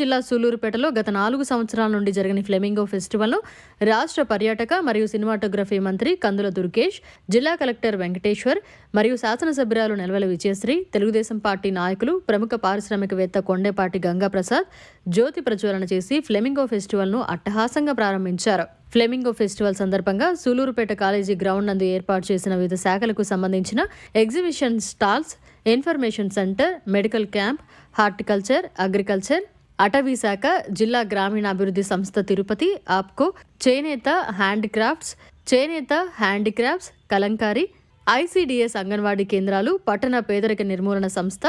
జిల్లా సూలూరుపేటలో గత నాలుగు సంవత్సరాల నుండి జరిగిన ఫ్లెమింగో ఫెస్టివల్ను రాష్ట్ర పర్యాటక మరియు సినిమాటోగ్రఫీ మంత్రి కందుల దుర్గేష్ జిల్లా కలెక్టర్ వెంకటేశ్వర్ మరియు శాసనసభ్యురాలు నెలవల విజయశ్రీ తెలుగుదేశం పార్టీ నాయకులు ప్రముఖ పారిశ్రామికవేత్త కొండేపాటి గంగాప్రసాద్ జ్యోతి ప్రజ్వలన చేసి ఫ్లెమింగో ఫెస్టివల్ను అట్టహాసంగా ప్రారంభించారు. ఫ్లెమింగో ఫెస్టివల్ సందర్భంగా సూలూరుపేట కాలేజీ గ్రౌండ్ నందు ఏర్పాటు చేసిన వివిధ శాఖలకు సంబంధించిన exhibition stalls information centre medical camp horticulture agriculture అటవీ శాఖ జిల్లా గ్రామీణాభివృద్ధి సంస్థ తిరుపతి ఆప్కో చేనేత హ్యాండ్క్రాఫ్ట్స్ చేనేత హ్యాండిక్రాఫ్ట్స్ కలంకారీ ఐసీడీఎస్ అంగన్వాడీ కేంద్రాలు పట్టణ పేదరిక నిర్మూలన సంస్థ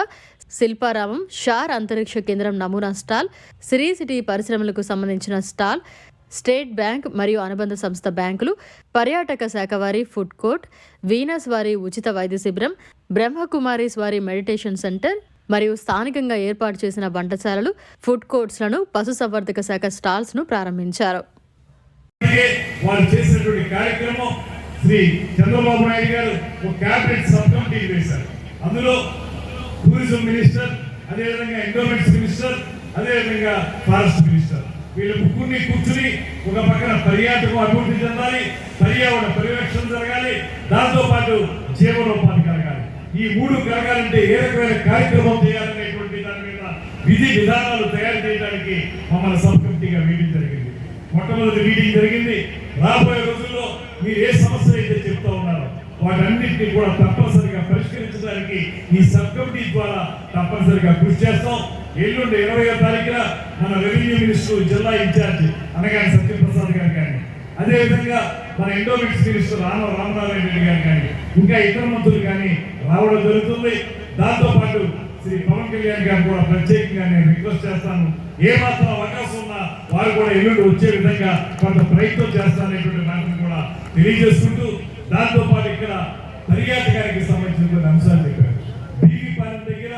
శిల్పారామం షార్ అంతరిక్ష కేంద్రం నమూనా స్టాల్ సిరీ సిటీ పరిశ్రమలకు సంబంధించిన స్టాల్ స్టేట్ బ్యాంక్ మరియు అనుబంధ సంస్థ బ్యాంకులు పర్యాటక శాఖ వారి ఫుడ్ కోర్ట్ వీనస్ వారి ఉచిత వైద్య శిబిరం బ్రహ్మకుమారీస్ వారి మెడిటేషన్ సెంటర్ మరియు స్థానికంగా ఏర్పాటు చేసిన వంటశాలలు ఫుడ్ కోర్ట్స్లను పశుసంవర్ధక శాఖ స్టాల్స్ను ప్రారంభించారు. చేసినటువంటి కార్యక్రమం శ్రీ చంద్రబాబు నాయుడు గారు ఒక క్యాబినెట్ సబ్ కమిటీ వేశారు. అందులో టూరిజం మినిస్టర్ అదేవిధంగా ఎండోమెంట్స్ మినిస్టర్ అదేవిధంగా ఫారెస్ట్ మినిస్టర్. వీళ్ళు ముగ్గురిని కూర్చుని ఒక పక్కన పర్యాటకం అభివృద్ధి చెందాలి పర్యావరణ పరిరక్షణ జరగాలి. దాంతో పాటు జీవనోపాధి కలగాలి. ఈ మూడు కలగాలంటే ఏ రకమైన కార్యక్రమం చేయాలనేటువంటి దాని మీద విధి విధానాలు తయారు చేయడానికి మమ్మల్ని సబ్ కమిటీగా మీటింగ్ జరిగింది. మొట్టమొదటి మీటింగ్ జరిగింది. రాబోయే రోజుల్లో మీరు ఏ సమస్య అయితే చెప్తా ఉన్నారో వాటన్నింటినీ కూడా తప్పనిసరిగా పరిష్కరించడానికి ఈ సబ్ కమిటీ ద్వారా తప్పనిసరిగా కృషి చేస్తాం. ఎల్లుండి ఇరవై తారీఖున మన రెవెన్యూ మినిస్టర్ జిల్లా ఇన్ఛార్జ్ అనగాని సత్యప్రసాద్ గారు కానీ అదేవిధంగా మన ఎండోమెంట్స్ మినిస్టర్ రామ రామనారాయణ రెడ్డి గారు కానీ ఇంకా ఇతర మంత్రులు కానీ రావడం జరుగుతుంది. దాంతో పాటు శ్రీ పవన్ కళ్యాణ్ గారు కూడా ప్రత్యేకంగా నేను రిక్వెస్ట్ చేస్తాను. ఏ మాత్రం అవకాశం ఉన్నా వారు కూడా ఎల్లుండి వచ్చే విధంగా కొంత ప్రయత్నం చేస్తాననేటువంటి మాటను కూడా తెలియజేసుకుంటూ దాంతో పాటు ఇక్కడ పర్యాటకానికి సంబంధించినటువంటి అంశాలు చెప్పారు. బీవీపాలెం దగ్గర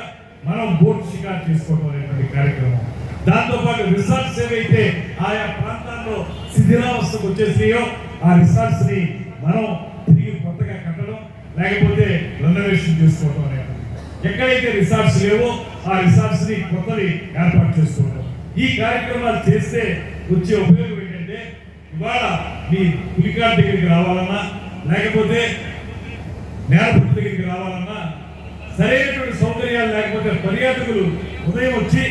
మనం బోట్ షికార్ చేసుకోవడం అనేటువంటి కార్యక్రమం. దాంతోపాటు రిసార్ట్స్ ఏవైతే ఆయా ప్రాంతాల్లో శిథిరావస్థకు వచ్చేసాయో ఆ రిసార్ట్స్ని మనం లేకపోతే రెనోవేషన్ చేసుకోవటం అనేది ఎక్కడైతే రిసార్ట్స్ లేవో ఆ రిసార్ట్స్ని కొత్తవి ఏర్పాటు చేసుకోవడం ఈ కార్యక్రమాలు చేస్తే వచ్చే ఉపయోగం ఏంటంటే ఇవాళ మీ పులికార్ దగ్గరికి రావాలన్నా లేకపోతే నేలపట్టు దగ్గరికి రావాలన్నా సరైనటువంటి సౌకర్యాలు లేకపోతే పర్యాటకులు ఉదయం వచ్చి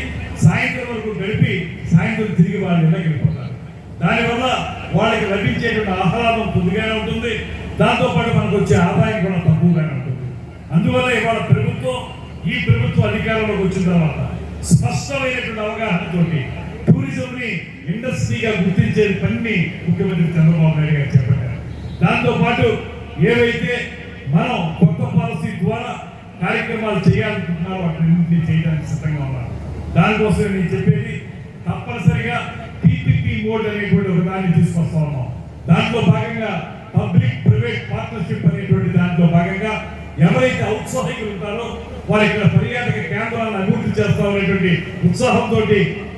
సాయంత్రం వరకు గడిపి సాయంత్రం తిరిగి వాళ్ళ ఇళ్ళకి వెళ్ళిపోతారు. దానివల్ల వాళ్ళకి లభించేటువంటి ఆహ్లాదం పొందుగానే ఉంటుంది. దాంతోపాటు మనకు వచ్చే ఆదాయం కూడా తక్కువగానే ఉంటుంది. అందువల్ల ఇవాళ ప్రభుత్వం ఈ ప్రభుత్వం అధికారంలోకి వచ్చిన తర్వాత స్పష్టమైనటువంటి అవగాహనతోటి టూరిజంని ఇండస్ట్రీగా గుర్తించే పని ముఖ్యమంత్రి చంద్రబాబు నాయుడు గారు చేపట్టారు. దాంతోపాటు ఏవైతే మనం కొత్త పాలసీ ద్వారా కార్యక్రమాలు చేయాలనుకుంటున్నారో వాటిని చేయడానికి సిద్ధంగా ఉన్నారు. దానికోసం నేను చెప్పేది తప్పనిసరిగా టీపీపీ మోడ్ అనేటువంటి ఒక దాన్ని తీసుకొస్తా ఉన్నాం. దాంట్లో భాగంగా పబ్లిక్ ప్రైవేట్ పార్ట్నర్షిప్ అనేటువంటి దాంట్లో భాగంగా ఎవరైతే ఔత్సాహికులు ఉంటారో వారు ఇక్కడ పర్యాటక కేంద్రాలను అభివృద్ధి చేస్తామనేటువంటి ఉత్సాహంతో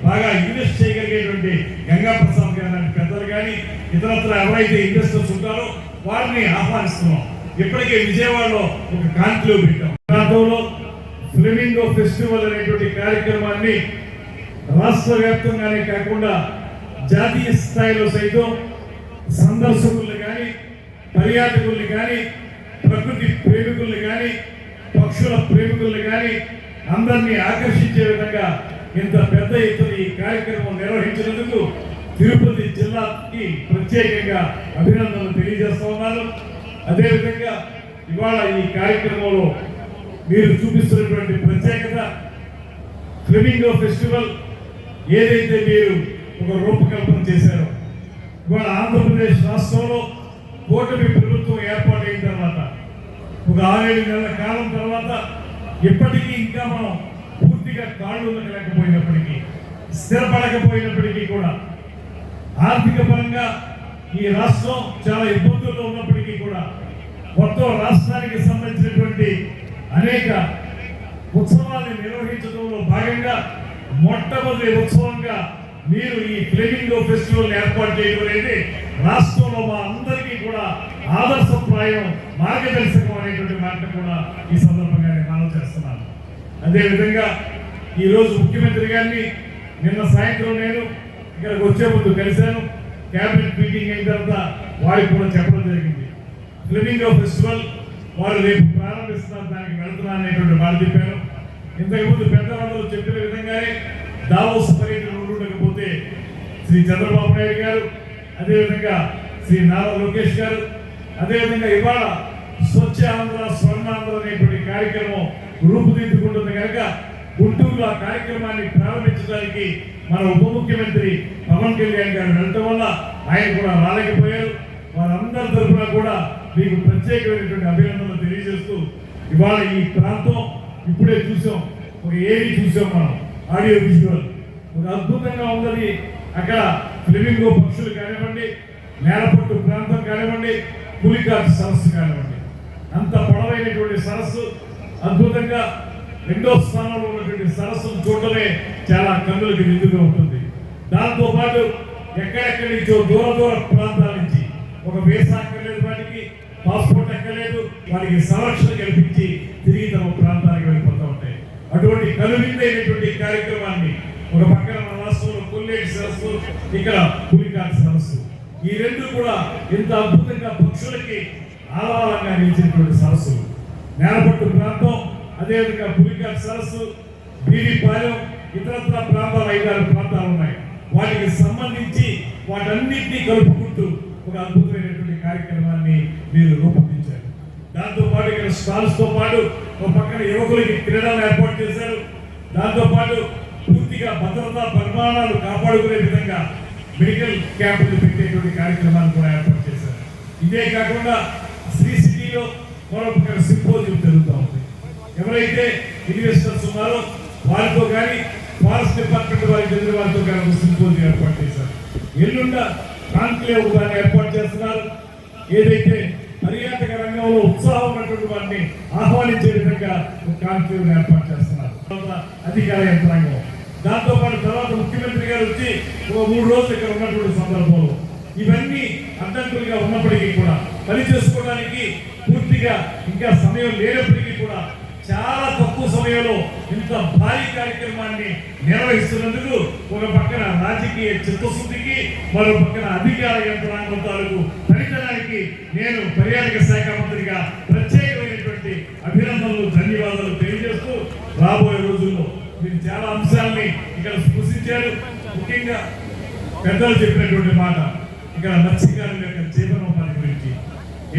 బాగా ఇన్వెస్ట్ చేయగలిగేటువంటి గంగా ప్రసాద్ గారు లాంటి పెద్దలు కానీ ఇతరత్ర ఎవరైతే ఇన్వెస్టర్స్ ఉంటారో వారిని ఆహ్వానిస్తున్నాం. ఇప్పటికే విజయవాడలో ఒక కాంతిలో పెట్టాం. ప్రాంతంలో ఫ్లెమింగో ఫెస్టివల్ అనేటువంటి కార్యక్రమాన్ని రాష్ట్ర వ్యాప్తంగానే కాకుండా జాతీయ స్థాయిలో సైతం సందర్శకులు కానీ పర్యాటకుల్ని కానీ ప్రకృతి ప్రేమికుల్ని కానీ పక్షుల ప్రేమికుల్ని కానీ అందరినీ ఆకర్షించే విధంగా ఇంత పెద్ద ఎత్తున ఈ కార్యక్రమం నిర్వహించినందుకు తిరుపతి జిల్లాకి ప్రత్యేకంగా అభినందనలు తెలియజేస్తా ఉన్నాను. అదేవిధంగా ఇవాళ ఈ కార్యక్రమంలో మీరు చూపిస్తున్నటువంటి ప్రత్యేకత ఫ్లెమింగో ఫెస్టివల్ ఏదైతే మీరు ఒక రూపకల్పన చేశారో ఇవాళ ఆంధ్రప్రదేశ్ రాష్ట్రంలో కూటమి ప్రభుత్వం ఏర్పాటైన తర్వాత ఒక ఆరేడు నెలల కాలం తర్వాత ఇప్పటికీ ఇంకా మనం పూర్తిగా కాళ్ళు లేకపోయినప్పటికీ స్థిరపడకపోయినప్పటికీ కూడా ఆర్థిక పరంగా ఈ రాష్ట్రం చాలా ఇబ్బందుల్లో ఉన్నప్పటికీ కూడా మొత్తం రాష్ట్రానికి సంబంధించినటువంటి అనేక ఉత్సవాన్ని నిర్వహించడంలో భాగంగా మొట్టమొదటి ఉత్సవంగా మీరు ఈ ఫ్లెమింగో ఫెస్టివల్ ఏర్పాటు చేయడం అనేది రాష్ట్రంలో మా అందరి కూడా ఆదర్శప్రాయం మార్గదర్శకం అనేటువంటి మాట కూడా ఈ సందర్భంగా నేను మనం చేస్తున్నాను. అదేవిధంగా ఈరోజు ముఖ్యమంత్రి గారిని నిన్న సాయంత్రం నేను ఇక్కడికి వచ్చే ముందు కలిశాను. క్యాబినెట్ మీటింగ్ అయిన తర్వాత వారికి కూడా చెప్పడం జరిగింది. ఫ్లెమింగో ఫెస్టివల్ వారు రేపు ప్రారంభిస్తున్నారు దానికి వెళ్తున్నా అనేటువంటి మాట చెప్పాను. ఇంతకుముందు పెద్దవాళ్ళు చెప్పిన విధంగానే దావోస్ పర్యటన ఉండకపోతే శ్రీ చంద్రబాబు నాయుడు గారు అదేవిధంగా శ్రీ నారా లోకేష్ గారు. అదేవిధంగా ఇవాళ స్వచ్ఛ ఆంధ్ర స్వర్ణాంధ్ర అనేటువంటి కార్యక్రమం రూపుదిద్దుకుంటుంది కనుక గుంటూరులో ఆ కార్యక్రమాన్ని ప్రారంభించడానికి మన ఉప ముఖ్యమంత్రి పవన్ కళ్యాణ్ గారు వెళ్ళటం వల్ల ఆయన కూడా రాలేకపోయారు. వారందరి తరఫున కూడా మీకు ప్రత్యేకమైనటువంటి అభినందనలు తెలియజేస్తూ ఇవాళ ఈ ప్రాంతం ఇప్పుడే చూసాం. ఒక ఏరి చూసాం మనం. Audio visual. ఒక అద్భుతంగా ఉన్నది అక్కడ ఫ్లెమింగో పక్షులు కానివ్వండి నేలపట్టు ప్రాంతం కానివ్వండి పులికాట్ సరస్సు కానివ్వండి. అంత పొడవైనటువంటి సరస్సు అద్భుతంగా రెండో స్థానంలో ఉన్నటువంటి సరస్సును చూడటమే చాలా కన్నులకి నిండుగా ఉంటుంది. దాంతో పాటు ఎక్కడెక్కడి నుంచో దూర దూర ప్రాంతాల నుంచి ఒక వీసా అక్కర్లేదు వాటికి పాస్పోర్ట్ ఎక్కలేదు వారికి సంరక్షణ కల్పించి తిరిగి తమ ప్రాంతానికి వెళ్ళిపోతూ ఉంటాయి. అటువంటి కలువిందైనటువంటి కార్యక్రమాన్ని ఒక పక్కన మన రాష్ట్రంలో కొల్లేటి సరస్సు ఇక్కడ పులికాట్ సరస్సు. ఈ రెండు కూడా ఇంత అద్భుతంగా పక్షులకి ఆలవాలంగా నిలిచినటువంటి సరస్సు. నేలపట్టు ప్రాంతం అదేవిధంగా పులికాట్ సరస్సు బీడిపాలెం ఇతరత్ర ప్రాంతాలు ఐదారు ప్రాంతాలు ఉన్నాయి. వాటికి సంబంధించి వాటన్నింటినీ కలుపుకుంటూ ఒక అద్భుతమైనటువంటి కార్యక్రమాన్ని మీరు రూపొందించారు. దాంతోపాటు ఇక్కడ స్టాల్స్తో పాటు ఒక పక్కన యువకులకి క్రీడలు ఏర్పాటు చేశారు. దాంతోపాటు పూర్తిగా భద్రతా పరిమాణాలు కాపాడుకునే విధంగా మెడికల్ క్యాంపులు పెట్టేటువంటి కార్యక్రమాలు కూడా ఏర్పాటు చేశారు. ఇదే కాకుండా శ్రీ సిటీలో మరొక సింపోజియం జరుగుతూ ఉంది. ఎవరైతే ఇన్వెస్టర్స్ ఉన్నారో వారితో కానీ ఫారెస్ట్ డిపార్ట్మెంట్ వారికి చెందిన వారితో కానీ ఒక సింపోజియం ఏర్పాటు చేశారు. ఎల్లుండ కాన్క్లేవ్ దాన్ని ఏర్పాటు చేస్తున్నారు. ఏదైతే పర్యాటక రంగంలో ఉత్సాహం ఉన్నటువంటి వారిని ఆహ్వానించే విధంగా ఒక కాన్క్లేవ్ ఏర్పాటు చేస్తున్నారు. అధికార యంత్రాంగం. దాంతో పాటు తర్వాత ముఖ్యమంత్రి గారు వచ్చి ఒక మూడు రోజులు ఇక్కడ ఉన్నటువంటి సందర్భంలో. ఇవన్నీ అడ్డంకులుగా ఉన్నప్పటికీ కూడా పని చేసుకోవడానికి పూర్తిగా ఇంకా సమయం లేనప్పటికీ కూడా చాలా తక్కువ సమయంలో ఇంత భారీ కార్యక్రమాన్ని నిర్వహిస్తున్నందుకు ఒక పక్కన రాజకీయ చిత్తశుద్ధికి మరో పక్కన అధికార యంత్రాంగం తాలూకు ఫలితనానికి నేను పర్యాటక శాఖ మంత్రిగా ప్రత్యేకమైనటువంటి అభినందనలు ధన్యవాదాలు తెలియజేస్తూ రాబోయే రోజుల్లో మీరు చాలా అంశాలని ఇక్కడ ఇచ్చారు ముఖ్యంగా పెద్దలు చెప్పినటువంటి మాట ఇక్కడ మత్స్యకారుల యొక్క జీవనోపాధి గురించి.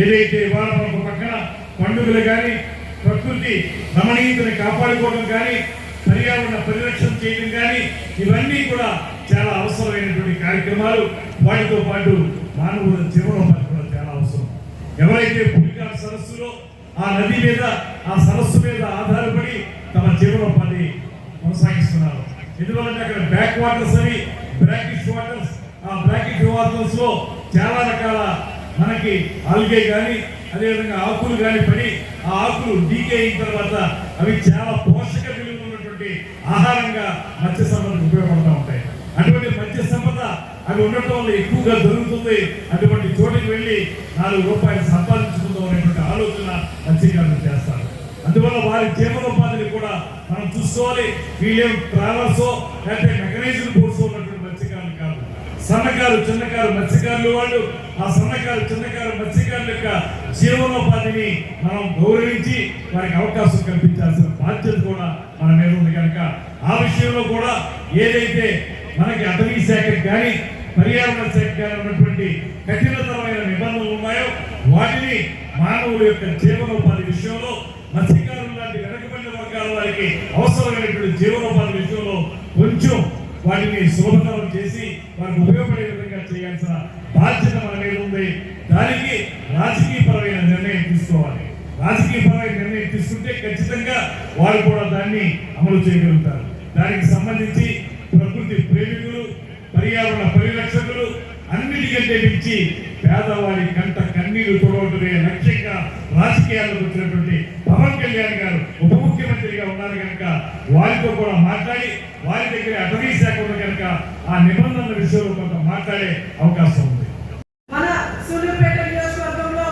ఏదైతే ఇవాళ ఒక పక్కన పండుగలు కానీ ప్రకృతి రమణీయతని కాపాడుకోవడం కానీ పర్యావరణ పరిరక్షణ చేయడం కానీ ఇవన్నీ కూడా చాలా అవసరమైనటువంటి కార్యక్రమాలు. వాటితో పాటు మానవుల జీవనోపాధి కూడా చాలా అవసరం. ఎవరైతే పులికాట్ సరస్సులో ఆ నది మీద ఆ సరస్సు మీద ఆధారపడి తమ జీవనోపాధి కొనసాగిస్తున్నారు ఎందువల్లంటే అక్కడ బ్యాక్ వాటర్స్ అని బ్రాకిష్ వాటర్స్ ఆ బ్రాకిష్ వాటర్స్లో చాలా రకాల మనకి ఆల్గే కానీ అదేవిధంగా ఆకులు కానీ పడి ఆ ఆకులు డీకే అయిన తర్వాత అవి చాలా పోషక విలువ ఉన్నటువంటి ఆహారంగా మత్స్య సంపదకు ఉపయోగపడుతూ ఉంటాయి. అటువంటి మత్స్య సంపద అవి ఉండటం వల్ల ఎక్కువగా దొరుకుతుంది. అటువంటి చోటుకి వెళ్ళి నాలుగు రూపాయలు సంపాదించుకుందాం అనేటువంటి ఆలోచన మత్స్యకారులు చేస్తారు. అందువల్ల వారి జీవనోపాధిని కూడా మనం చూసుకోవాలి. వీళ్ళేం ట్రావెల్స్ లేకపోతే మెకనైజ్డ్ బోట్స్ ఉన్నటువంటి మత్స్యకారులు కాదు. సన్నకారు చిన్నకారు మత్స్యకారులు వాళ్ళు ఆ సన్నకారు చిన్నకారు మత్స్యకారుల యొక్క జీవనోపాధిని మనం గౌరవించి వారికి అవకాశం కల్పించాల్సిన బాధ్యత కూడా మన మీద ఉంది కనుక ఆ విషయంలో కూడా ఏదైతే మనకి అటవీ శాఖకి కానీ పర్యావరణ శాఖ కానీ ఉన్నటువంటి కఠినతరమైన నిబంధనలు ఉన్నాయో వాటిని మానవుల యొక్క జీవనోపాధి విషయంలో మత్స్యకారులు లాంటి వెనకబడిన వర్గాల వారికి అవసరమైనటువంటి జీవనోపాధి విషయంలో కొంచెం వాటిని సులభతరం చేసి వారికి ఉపయోగపడే విధంగా చేయాల్సిన బాధ్యత మన మీద ఉంది. దానికి రాజకీయపరమైన నిర్ణయం తీసుకోవాలి. రాజకీయపరమైన నిర్ణయం తీసుకుంటే ఖచ్చితంగా వారు కూడా దాన్ని అమలు చేయగలుగుతారు. దానికి సంబంధించి ప్రకృతి ప్రేమికులు పర్యావరణ పరిరక్షకులు అన్నిటికంటే మించి పేదవారి కంట కన్నీరు తొడవటమే లక్ష్యంగా రాజకీయాల్లోకి వచ్చినటువంటి పవన్ కళ్యాణ్ గారు ఉప ముఖ్యమంత్రిగా ఉన్నారు కనుక వారితో కూడా మాట్లాడి వారి దగ్గర అటవీ శాఖ ఉంది కనుక ఆ నిబంధనల విషయంలో కొంత మాట్లాడే అవకాశం ఉంది. మన సూర్యాపేట నియోజకవర్గంలో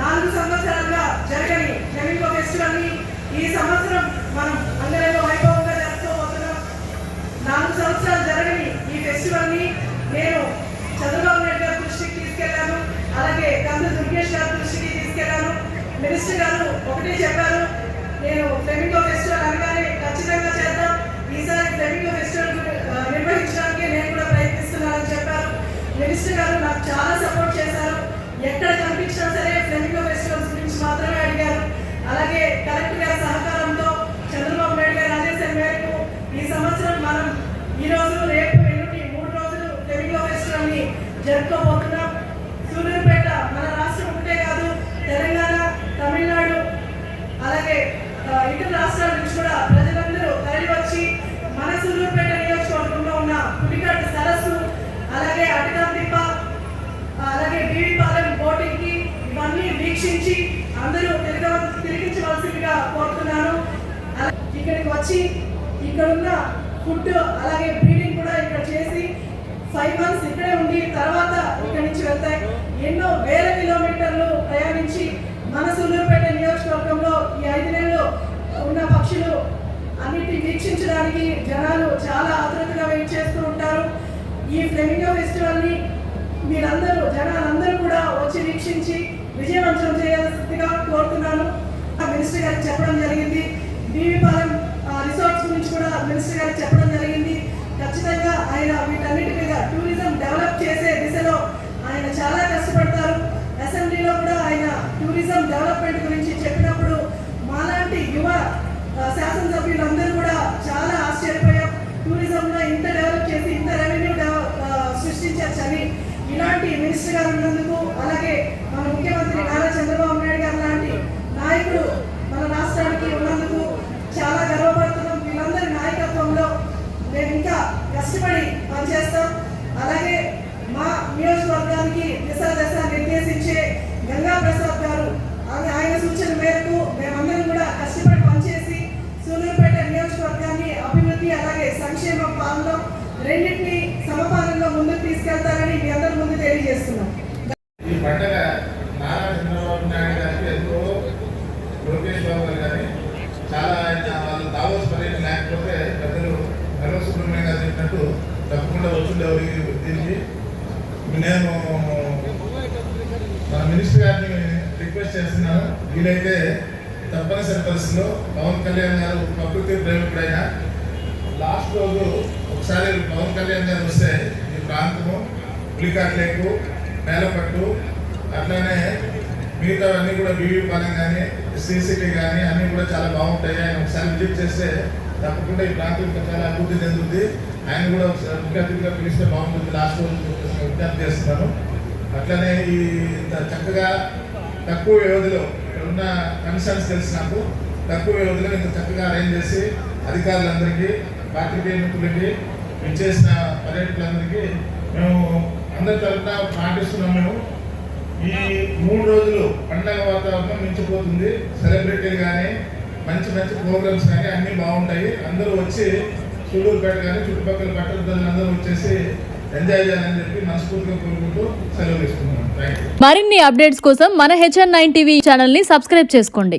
నాలుగు సంవత్సరాలుగా జరగని ఫ్లెమింగో ఫెస్టివల్ని ఈ సంవత్సరం మనం అంగరంగ వైభవంగా జరుపుకోబోతున్నాం. నాలుగు సంవత్సరాలు మినిస్టర్ గారు ఒకటే చెప్పారు. నేను ఫ్లెమింగో ఫెస్టివల్ అనగానే ఖచ్చితంగా చేద్దాం. ఈసారి ఫ్లెమింగో ఫెస్టివల్ నిర్వహించడానికి నేను కూడా ప్రయత్నిస్తున్నానని చెప్పారు. మినిస్టర్ గారు నాకు చాలా సపోర్ట్ చేశారు. ఎక్కడ కనిపించినా సరే ఫ్లెమింగో ఫెస్టివల్స్ గురించి మాత్రమే అడిగారు. అలాగే కలెక్టర్ గారి సహకారంతో చంద్రబాబు నాయుడు గారి ఆదేశం మేరకు ఈ సంవత్సరం మనం ఈ రోజు రేపు ఎల్లుండి మూడు రోజులు ఫ్లెమింగో ఫెస్టివల్ని జరుపుకోబోతున్నాం. సూర్యుపేట మన రాష్ట్రం ఉంటే కాదు తెలంగాణ అలాగే ఇతర రాష్ట్రాల నుంచి కూడా ప్రజలందరూ తరలి వచ్చి మన సూర్యాపేట నియోజకవర్గంలో ఉన్న పులికాటు సరస్సు అలాగే అటకాంతిప్ప అలాగే బీడిపాలెం బోటింగ్కి ఇవన్నీ వీక్షించి అందరూ తిరగ తిరిగించవలసిందిగా కోరుతున్నాను. అలా- ఇక్కడికి వచ్చి ఇక్కడ ఉన్న ఫుడ్ అలాగే బ్రీడింగ్ కూడా ఇక్కడ చేసి ఫైవ్ మంత్స్ ఇక్కడే ఉండి తర్వాత ఇక్కడి నుంచి వెళ్తాయి ఎన్నో వేల కిలోమీటర్లు ప్రయాణించి మన సూళ్ళూరుపేట నియోజకవర్గంలో ఈ ఐదు నెలలు ఉన్న పక్షులు అన్నిటిని వీక్షించడానికి జనాలు చాలా ఆతృతగా వెయిట్ చేస్తూ ఉంటారు. ఈ ఫ్లెమింగో ఫెస్టివల్ని మీరందరూ జనాలందరూ కూడా వచ్చి వీక్షించి విజయవంతం చేయాల్సిందిగా కోరుతున్నాను. ఆ మినిస్టర్ గారికి చెప్పడం జరిగింది. బీవీపాలెం రిసార్ట్స్ గురించి కూడా మినిస్టర్ గారికి చెప్పడం జరిగింది. ఖచ్చితంగా ఆయన వీటన్నిటి మీద టూరిజం డెవలప్ చేసే దిశలో ఆయన చాలా కష్టపడతారు. అసెంబ్లీలో కూడా ఆయన టూరిజం డెవలప్మెంట్ గురించి చెప్పినప్పుడు యువ శాసనసభ్యులందరూ కూడా చాలా ఆశ్చర్యపోయాం. టూరిజంలో ఇంత డెవలప్ చేసి ఇంత రెవెన్యూ సృష్టించవచ్చని ఇలాంటి మినిస్టర్ గారు ఉన్నందుకు అలాగే మన ముఖ్యమంత్రి నారా చంద్రబాబు నాయుడు గారు లాంటి నాయకుడు మన రాష్ట్రానికి ఉన్నందుకు చాలా గర్వపడుతున్నాం. వీళ్ళందరి నాయకత్వంలో మేము ఇంకా కష్టపడి పనిచేస్తాం అలాగే మా నియోజకవర్గానికి దిశ దశ నిర్దేశించే గంగా ప్రసాద్ గారు ఆయన ఆయన సూచన మేరకు మేమందరం కూడా కష్టపడి పనిచేసి సూలూరుపేట నియోజకవర్గాన్ని అభివృద్ధి అలాగే సంక్షేమ పాలనలో రెండింటిని సమపాలనలో ముందుకు తీసుకెళ్తారని మీ అందరి ముందు తెలియజేస్తున్నాం. ఈ పండగ నారా చంద్రబాబు నాయుడు గారికి ఎంతో లోకేష్ బాబు గారు కానీ చాలా ఆయన వాళ్ళు దావోస్ పర్యటన లేకపోతే పెద్దలు నర్వ సుబ్రహ్మణ్యం గారు చెప్పినట్టు తప్పకుండా వచ్చిండేవారు దీనికి నేను మన మినిస్టర్ గారిని రిక్వెస్ట్ చేస్తున్నాను. వీలైతే తప్పనిసరి పరిస్థితిలో పవన్ కళ్యాణ్ గారు ప్రకృతి ప్రేమికుడైనా లాస్ట్ రోజు ఒకసారి పవన్ కళ్యాణ్ గారు వస్తే ప్రాంతము పులికాట్లేకు నేలపట్టు అట్లానే మిగతావన్నీ కూడా బీవీ పాలెం కానీ సీసీటీ కానీ అన్నీ కూడా చాలా బాగుంటాయి. ఆయన ఒకసారి విజిట్ చేస్తే తప్పకుండా ఈ ప్రాంతం చాలా అభివృద్ధి చెందుతుంది ఆయన కూడా ఒకసారి ముఖ్య అతిథిగా పిలిస్తే బాగుంటుంది. లాస్ట్ రోజు విజ్ఞప్తి చేస్తున్నాను. అట్లనే ఈ చక్కగా తక్కువ వ్యవధిలో ఉన్న కన్సర్న్స్ తెలిసి నాకు. తక్కువ వ్యవధిలో ఇంత చక్కగా అరేంజ్ చేసి అధికారులందరికీ పార్టీ మిత్రులకి విచ్చేసిన పర్యటకులందరికీ మేము అందరి తరఫున పాటిస్తున్నాం మేము. ఈ మూడు రోజులు పండగ వాతావరణం మించిపోతుంది. సెలబ్రిటీలు కానీ మంచి మంచి ప్రోగ్రామ్స్ కానీ అన్నీ బాగుంటాయి. అందరూ వచ్చి సూళ్ళూరుపేట కానీ చుట్టుపక్కల పట్టణ ప్రజలందరూ వచ్చేసి ఎంజాయ్ చేయాలని చెప్పి మనస్ఫూర్తిగా కోరుకుంటూ సెలవు తీసుకున్నాను మరిన్ని అప్డేట్స్ కోసం మన హెచ్ఎన్ నైన్ టీవీ ఛానల్ని సబ్స్క్రైబ్ చేసుకోండి.